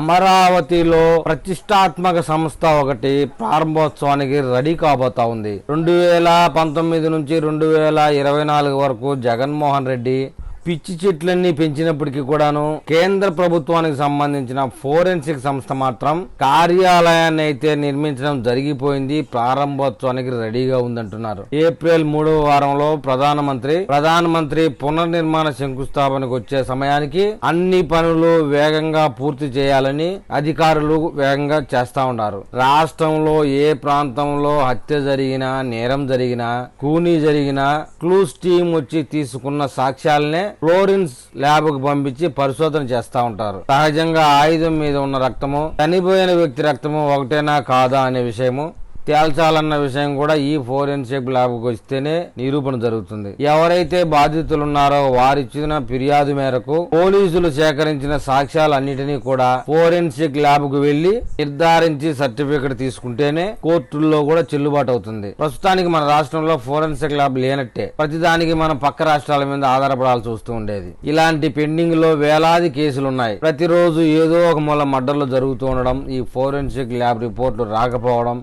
అమరావతిలో ప్రతిష్టాత్మక సంస్థ ఒకటి ప్రారంభోత్సవానికి రెడీ కాబోతా ఉంది. రెండు వేల పంతొమ్మిది నుంచి రెండు వేల ఇరవై నాలుగు వరకు జగన్మోహన్ రెడ్డి పిచ్చి చెట్లన్నీ పెంచినప్పటికీ కూడాను కేంద్ర ప్రభుత్వానికి సంబంధించిన ఫోరెన్సిక్ సంస్థ మాత్రం కార్యాలయాన్ని అయితే నిర్మించడం జరిగిపోయింది. ప్రారంభోత్సవానికి రెడీగా ఉందంటున్నారు. ఏప్రిల్ మూడవ వారంలో ప్రధానమంత్రి ప్రధానమంత్రి పునర్నిర్మాణ శంకుస్థాపనకు వచ్చే సమయానికి అన్ని పనులు వేగంగా పూర్తి చేయాలని అధికారులు వేగంగా చేస్తా ఉన్నారు. రాష్ట్రంలో ఏ ప్రాంతంలో హత్య జరిగినా నేరం జరిగినా కూనీ జరిగినా క్లూస్ టీం వచ్చి తీసుకున్న సాక్ష్యాలనే ఫ్లోరిన్స్ ల్యాబ్కు పంపించి పరిశోధన చేస్తా ఉంటారు. సహజంగా ఆయుధం మీద ఉన్న రక్తము చనిపోయిన వ్యక్తి రక్తము ఒకటేనా కాదా అనే విషయము తేల్చాలన్న విషయం కూడా ఈ ఫోరెన్సిక్ ల్యాబ్కు వస్తేనే నిరూపణ జరుగుతుంది. ఎవరైతే బాధితులున్నారో వారిచ్చిన ఫిర్యాదు మేరకు పోలీసులు సేకరించిన సాక్ష్యాలన్నిటినీ కూడా ఫోరెన్సిక్ ల్యాబ్కు వెళ్ళి నిర్ధారించి సర్టిఫికెట్ తీసుకుంటేనే కోర్టుల్లో కూడా చెల్లుబాటు అవుతుంది ప్రస్తుతానికి మన రాష్ట్రంలో ఫోరెన్సిక్ ల్యాబ్ లేనట్టే. ప్రతిదానికి మనం పక్క రాష్ట్రాల మీద ఆధారపడాల్సి వస్తూ ఉండేది. ఇలాంటి పెండింగ్లో వేలాది కేసులు ఉన్నాయి ప్రతిరోజు ఏదో ఒక మూల మర్డర్లు జరుగుతూ ఉండడం ఈ ఫోరెన్సిక్ ల్యాబ్ రిపోర్ట్లు రాకపోవడం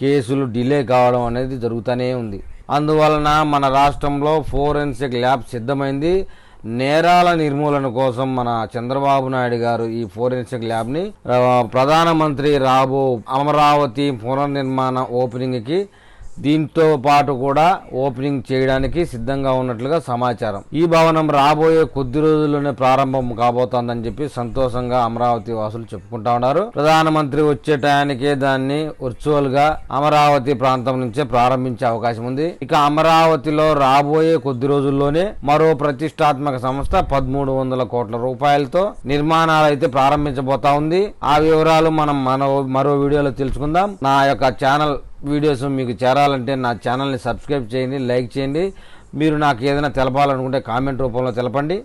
కేసులు డిలే కావడం అనేది జరుగుతూనే ఉంది. అందువలన మన రాష్ట్రంలో ఫోరెన్సిక్ ల్యాబ్ సిద్ధమైంది. నేరాల నిర్మూలన కోసం మన చంద్రబాబు నాయుడు గారు ఈ ఫోరెన్సిక్ ల్యాబ్ని ప్రధానమంత్రి రాబో అమరావతి పునర్నిర్మాణ ఓపెనింగ్కి దీంతో పాటు కూడా ఓపెనింగ్ చేయడానికి సిద్ధంగా ఉన్నట్లుగా సమాచారం. ఈ భవనం రాబోయే కొద్ది రోజుల్లోనే ప్రారంభం కాబోతోందని చెప్పి సంతోషంగా అమరావతి వాసులు చెప్పుకుంటా ఉన్నారు. ప్రధానమంత్రి వచ్చే టయానికే దాన్ని వర్చువల్గా అమరావతి ప్రాంతం నుంచే ప్రారంభించే అవకాశం ఉంది. ఇక అమరావతిలో రాబోయే కొద్ది రోజుల్లోనే మరో ప్రతిష్టాత్మక సంస్థ పదమూడు వందల కోట్ల రూపాయలతో నిర్మాణాలు అయితే ప్రారంభించబోతా ఉంది. ఆ వివరాలు మనం మన మరో వీడియోలో తెలుసుకుందాం. నా యొక్క ఛానల్ వీడియోస్ మీకు చేరాలంటే నా ఛానల్ని సబ్స్క్రైబ్ చేయండి లైక్ చేయండి. మీరు నాకు ఏదైనా తెలపాలనుకుంటే కామెంట్ రూపంలో తెలపండి.